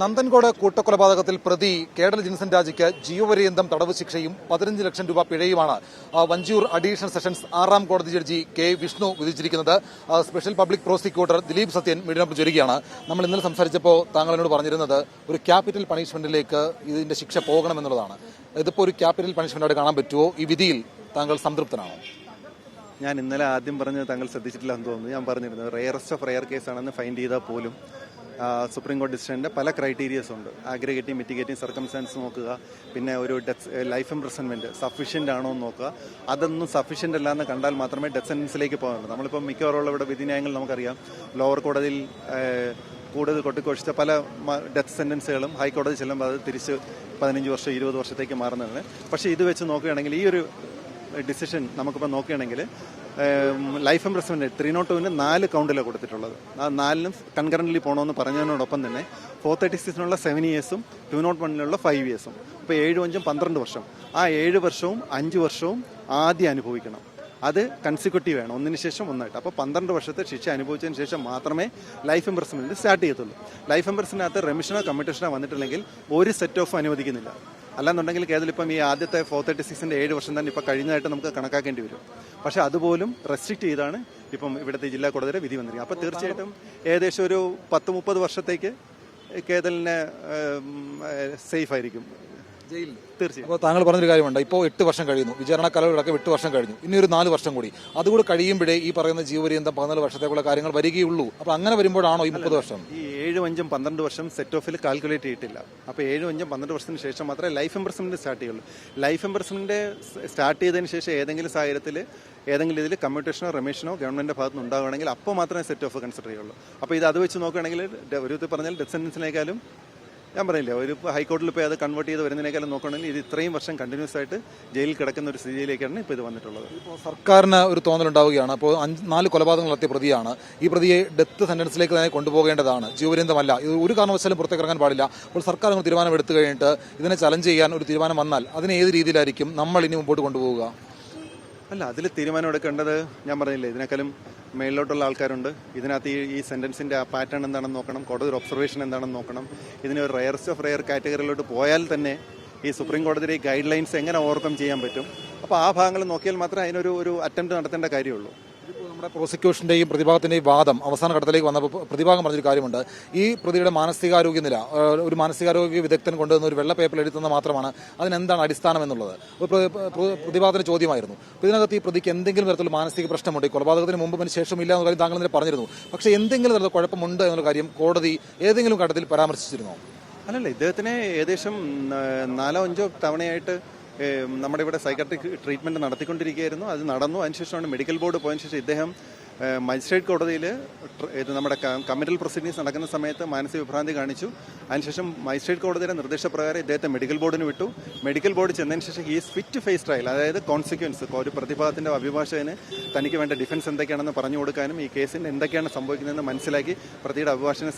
നന്ദൻകോട് കൂട്ടക്കൊലപാതകത്തിൽ പ്രതി കേഡൽ ജിൻസൺ രാജയ്ക്ക് ജീവപര്യന്തം തടവ് ശിക്ഷയും പതിനഞ്ച് ലക്ഷം രൂപ പിഴയുമാണ്. വഞ്ചൂർ അഡീഷണൽ സെഷൻസ് ആറാം കോടതി judge K Vishnu വിധിച്ചിരിക്കുന്നത്. Special public prosecutor Dileep Sathyan മീഡിയനൊപ്പം ചൊരുകയാണ്. നമ്മൾ ഇന്നലെ സംസാരിച്ചപ്പോൾ താങ്കൾ എന്നോട് പറഞ്ഞിരുന്നത് ഒരു ക്യാപിറ്റൽ പണിഷ്മെന്റിലേക്ക് ഇതിന്റെ ശിക്ഷ പോകണമെന്നുള്ളതാണ്. ഇതിപ്പോൾ ഒരു ക്യാപിറ്റൽ പണിഷ്മെന്റായിട്ട് കാണാൻ പറ്റുമോ ഈ വിധിയിൽ താങ്കൾ സംതൃപ്തനാണോ? ഞാൻ ഇന്നലെ ആദ്യം പറഞ്ഞത് താങ്കൾ ശ്രദ്ധിച്ചിട്ടില്ല എന്ന് തോന്നുന്നു. ഞാൻ പറഞ്ഞിരുന്നത് റെയറസ്റ്റ് ഓഫ് റെയർ കേസാണെന്ന് ഫൈൻഡ് ചെയ്താൽ പോലും സുപ്രീം കോടതി ഡിസിഷന്റെ പല ക്രൈറ്റീരിയസ് ഉണ്ട്. ആഗ്രഗേറ്റിംഗ് മിറ്റിഗേറ്റിംഗ് സർക്കംസ്റ്റാൻസ് നോക്കുക പിന്നെ ഒരു ഡെത്ത് ലൈഫ് ഇംപ്രസൺമെന്റ് സഫീഷ്യന്റ് ആണോ എന്ന് നോക്കുക. അതൊന്നും സഫീഷ്യന്റ് അല്ല എന്ന് കണ്ടാൽ മാത്രമേ ഡെത്ത് സെന്റൻസിലേക്ക് പോകാനുള്ളൂ. നമ്മളിപ്പോൾ മിക്കവാറുള്ള ഇവിടെ വിധിന്യായങ്ങൾ നമുക്കറിയാം. ലോവർ കോടതിയിൽ കൂടുതൽ കൊട്ടിക്കൊഴിച്ച പല ഡെത്ത് സെന്റൻസുകളും ഹൈക്കോടതി ചെല്ലുമ്പോൾ അത് തിരിച്ച് പതിനഞ്ച് വർഷം ഇരുപത് വർഷത്തേക്ക് മാറുന്നതാണ്. പക്ഷേ ഇത് വെച്ച് നോക്കുകയാണെങ്കിൽ ഈ ഒരു ഡിസിഷൻ നമുക്കിപ്പോൾ നോക്കുകയാണെങ്കിൽ ലൈഫ് എംപ്രസ്മെന്റ് ത്രീ നോട്ട് ടുവിന് നാല് കൗണ്ടിലാണ് കൊടുത്തിട്ടുള്ളത്. ആ നാലിനും കൺകറന്റ്ലി പോകണമെന്ന് പറഞ്ഞതിനോടൊപ്പം തന്നെ ഫോർ തേർട്ടി സിക്സിനുള്ള സെവൻ ഇയേഴ്സും ടു നോട്ട് വണ്ണിലുള്ള ഫൈവ് ഇയേഴ്സും ഇപ്പോൾ ഏഴും അഞ്ചും പന്ത്രണ്ട് വർഷം. ആ ഏഴ് വർഷവും അഞ്ച് വർഷവും ആദ്യം അനുഭവിക്കണം. അത് കൺസിക്യൂട്ടീവ് ആണ്. ഒന്നിന് ശേഷം ഒന്നായിട്ട്. അപ്പോൾ പന്ത്രണ്ട് വർഷത്തെ ശിക്ഷ അനുഭവിച്ചതിന് ശേഷം മാത്രമേ ലൈഫ് എംപ്രസ്മെന്റ് സ്റ്റാർട്ട് ചെയ്യത്തുള്ളൂ. ലൈഫ് ഇംപ്രസ്മെന്റിനകത്ത് റെമിഷനോ കമ്മിറ്റേഷനോ വന്നിട്ടില്ലെങ്കിൽ ഒരു സെറ്റ് ഓഫ് അനുവദിക്കുന്നില്ല. അല്ലാന്നുണ്ടെങ്കിൽ കേരളത്തിൽ ഇപ്പം ഈ ആദ്യത്തെ ഫോർ തേർട്ടി സിക്സിന്റെ ഏഴ് വർഷം തന്നെ ഇപ്പം കഴിഞ്ഞതായിട്ട് നമുക്ക് കണക്കാക്കേണ്ടി വരും. പക്ഷേ അതുപോലും റെസ്ട്രിക്ട് ചെയ്താണ് ഇപ്പം ഇവിടുത്തെ ജില്ലാ കോടതിയുടെ വിധി വന്നിരിക്കുന്നത്. അപ്പോൾ തീർച്ചയായിട്ടും ഏകദേശം ഒരു പത്ത് മുപ്പത് വർഷത്തേക്ക് കേതലിന് സേഫ് ആയിരിക്കും. ജയിലിൽ. തീർച്ചയായും. അപ്പോൾ താങ്കൾ പറഞ്ഞൊരു കാര്യമുണ്ട്. ഇപ്പോൾ എട്ട് വർഷം കഴിയുന്നു. വിചാരണ കലകളൊക്കെ എട്ട് വർഷം കഴിഞ്ഞു. ഇനി ഒരു നാല് വർഷം കൂടി. അതുകൂടി കഴിയുമ്പോഴേ ഈ പറയുന്ന ജീവപര്യന്തം പതിനാല് വർഷത്തേക്കുള്ള കാര്യങ്ങൾ വരികയുള്ളൂ. അപ്പോൾ അങ്ങനെ വരുമ്പോഴാണോ ഈ മുപ്പത് വർഷം? ഈ ഏഴും അഞ്ചും പന്ത്രണ്ട് വർഷം സെറ്റ് ഓഫിൽ കാൽക്കുലേറ്റ് ചെയ്തിട്ടില്ല. അപ്പോൾ ഏഴും അഞ്ചും പന്ത്രണ്ട് വർഷത്തിന് ശേഷം മാത്രമേ ലൈഫ് ഇംപ്രസ്മെന്റ് സ്റ്റാർട്ട് ചെയ്യുള്ളൂ. ലൈഫ് ഇംപ്രസ്മെന്റ് സ്റ്റാർട്ട് ചെയ്തതിന് ശേഷം ഏതെങ്കിലും സാഹചര്യത്തിൽ ഏതെങ്കിലും ഇതിൽ കമ്മ്യൂട്ടേഷനോ റമേഷനോ ഗവൺമെന്റിന്റെ ഭാഗത്ത് നിന്ന് ഉണ്ടാവുകയാണെങ്കിൽ അപ്പോൾ മാത്രമേ സെറ്റ് ഓഫ് കൺസിഡർ ചെയ്യുള്ളൂ. അപ്പോൾ ഇത് അത് വെച്ച് നോക്കുകയാണെങ്കിൽ ഒരു പറഞ്ഞാൽ ഡെത്ത് ഞാൻ പറയില്ല. ഒരു ഹൈക്കോടതിയിൽ പോയി അത് കൺവേർട്ട് ചെയ്ത് വരുന്നതിനേക്കാളും നോക്കുകയാണെങ്കിൽ ഇത് ഇത്രയും വർഷം കണ്ടിന്യൂസ് ആയിട്ട് ജയിലിൽ കിടക്കുന്ന ഒരു സ്ഥിതിയിലേക്കാണ് ഇപ്പോൾ ഇത് വന്നിട്ടുള്ളത്. സർക്കാരിന് ഒരു തോന്നലുണ്ടാവുകയാണ്. അപ്പോൾ അഞ്ച് നാല് കൊലപാതകങ്ങൾ നടത്തിയ പ്രതിയാണ്. ഈ പ്രതിയെ ഡെത്ത് സെന്റൻസിലേക്ക് തന്നെ കൊണ്ടുപോകേണ്ടതാണ്. ജീവപര്യന്തമല്ല. ഇത് ഒരു കാരണവശാലും പുറത്തേക്ക് ഇറങ്ങാൻ പാടില്ല. അപ്പോൾ സർക്കാർ തീരുമാനം എടുത്തു കഴിഞ്ഞിട്ട് ഇതിനെ ചലഞ്ച് ചെയ്യാൻ ഒരു തീരുമാനം വന്നാൽ അതിനെ ഏത് രീതിയിലായിരിക്കും നമ്മൾ ഇനി മുമ്പോട്ട് കൊണ്ടുപോവുക? അല്ല അതിൽ തീരുമാനം എടുക്കേണ്ടത് ഞാൻ പറഞ്ഞില്ലേ ഇതിനേക്കാളും മേളിലോട്ടുള്ള ആൾക്കാരുണ്ട്. ഇതിനകത്ത് ഈ ഈ സെന്റൻസിന്റെ ആ പാറ്റേൺ എന്താണെന്ന് നോക്കണം കോടതി ഒരു ഒബ്സർവേഷൻ എന്താണെന്ന് നോക്കണം. ഇതിന് ഒരു റയർസ്റ്റ് ഓഫ് റയർ കാറ്റഗറിയിലോട്ട് പോയാൽ തന്നെ ഈ സുപ്രീം കോടതിയുടെ ഗൈഡ് ലൈൻസ് എങ്ങനെ ഓവർകം ചെയ്യാൻ പറ്റും? അപ്പോൾ ആ ഭാഗങ്ങൾ നോക്കിയാൽ മാത്രമേ അതിനൊരു ഒരു അറ്റംപ്റ്റ് നടത്തേണ്ട കാര്യമുള്ളൂ. നമ്മുടെ പ്രോസിക്യൂഷന്റെയും പ്രതിഭാഗത്തിന്റെയും വാദം അവസാന ഘട്ടത്തിലേക്ക് വന്നപ്പോൾ പ്രതിഭാഗം പറഞ്ഞൊരു കാര്യമുണ്ട്. ഈ പ്രതിയുടെ മാനസികാരോഗ്യ നില ഒരു മാനസികാരോഗ്യ വിദഗ്ധൻ കൊണ്ടുവന്ന ഒരു വെള്ള പേപ്പറിൽ എഴുതുന്നത് മാത്രമാണ്. അതിനെന്താണ് അടിസ്ഥാനം എന്നുള്ളത്? അപ്പോൾ പ്ര- പ്ര- പ്രതിഭാഗത്തിന്റെ ചോദ്യമായിരുന്നു. അപ്പോൾ ഇതിനകത്ത് ഈ പ്രതിക്ക് എന്തെങ്കിലും തരത്തിലുള്ള മാനസിക പ്രശ്നമുണ്ട് ഈ കൊലപാതകത്തിന് മുമ്പ് അതിന് ശേഷം ഇല്ല എന്ന കാര്യം താങ്കൾ പറഞ്ഞിരുന്നു. പക്ഷേ എന്തെങ്കിലും തരത്തിൽ കുഴപ്പമുണ്ട് എന്നുള്ള കാര്യം കോടതി ഏതെങ്കിലും ഘട്ടത്തിൽ പരാമർശിച്ചിരുന്നോ? അല്ലല്ല ഇദ്ദേഹത്തിന് ഏകദേശം നാലോ അഞ്ചോ തവണയായിട്ട് നമ്മുടെ ഇവിടെ സൈക്കാട്രിക് ട്രീറ്റ്മെന്റ് നടത്തിക്കൊണ്ടിരിക്കുകയായിരുന്നു. അത് നടന്നു. അതിനുശേഷമാണ് മെഡിക്കൽ ബോർഡ് പോയതിനു ശേഷം ഇദ്ദേഹം മജിസ്ട്രേറ്റ് കോടതിയിൽ ഇത് നമ്മുടെ കമ്മിറ്റൽ പ്രൊസീഡിങ്സ് നടക്കുന്ന സമയത്ത് മാനസിക വിഭ്രാന്തി കാണിച്ചു. അതിനുശേഷം മജിസ്ട്രേറ്റ് കോടതിയുടെ നിർദ്ദേശപ്രകാരം ഇദ്ദേഹത്തെ മെഡിക്കൽ ബോർഡിന് വിട്ടു. മെഡിക്കൽ ബോർഡ് ചെന്നതിന് ശേഷം ഈ ഫിറ്റ് ഫേസ് ട്രയൽ അതായത് കോൺസിക്വൻസ് ഒരു പ്രതിഭാഗത്തിന്റെ അഭിഭാഷകന് തനിക്ക് വേണ്ട ഡിഫൻസ് എന്തൊക്കെയാണെന്ന് പറഞ്ഞു കൊടുക്കാനും ഈ കേസിന് എന്തൊക്കെയാണ് സംഭവിക്കുന്നതെന്ന് മനസ്സിലാക്കി പ്രതിയുടെ അഭിഭാഷകനെ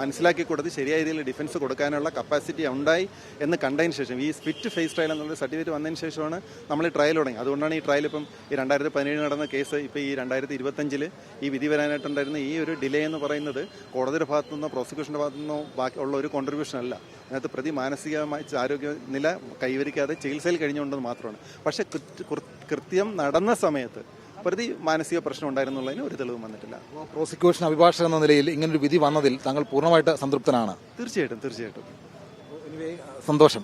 മനസ്സിലാക്കി കൊടുത്ത് ശരിയായ രീതിയിൽ ഡിഫൻസ് കൊടുക്കാനുള്ള കപ്പാസിറ്റി ഉണ്ടായി എന്ന് കണ്ടതിന് ശേഷം. ഈ ഫിറ്റ് ഫേസ് ട്രയൽ എന്നുള്ള സർട്ടിഫിക്കറ്റ് വന്നതിന് ശേഷമാണ് നമ്മൾ ഈ ട്രയൽ തുടങ്ങി. അതുകൊണ്ടാണ് ഈ ട്രയൽ ഇപ്പം ഈ രണ്ടായിരത്തി പതിനേഴ് നടന്ന കേസ് ഇപ്പോൾ ഈ രണ്ടായിരത്തി ഇരുപത്തഞ്ചിൽ ഈ വിധി വരാനായിട്ടുണ്ടായിരുന്ന ഈ ഒരു ഡിലേ എന്ന് പറയുന്നത് കോടതിയുടെ ഭാഗത്തു നിന്നോ പ്രോസിക്യൂഷന്റെ ഭാഗത്തു നിന്നോ ബാക്കി ഉള്ള ഒരു കോൺട്രിബ്യൂഷൻ അല്ല. അതിനകത്ത് പ്രതി മാനസികമായി ആരോഗ്യ നില കൈവരിക്കാതെ ചികിത്സയിൽ കഴിഞ്ഞുകൊണ്ടെന്ന് മാത്രമാണ്. പക്ഷേ കൃത്യം നടന്ന സമയത്ത് പ്രതി മാനസിക പ്രശ്നം ഉണ്ടായിരുന്നുള്ളതിന് ഒരു തെളിവും വന്നിട്ടില്ല. പ്രോസിക്യൂഷൻ അഭിഭാഷകൻ എന്ന നിലയിൽ ഇങ്ങനൊരു വിധി വന്നതിൽ താങ്കൾ പൂർണമായിട്ട് സംതൃപ്തനാണ്? തീർച്ചയായിട്ടും തീർച്ചയായിട്ടും. സന്തോഷം.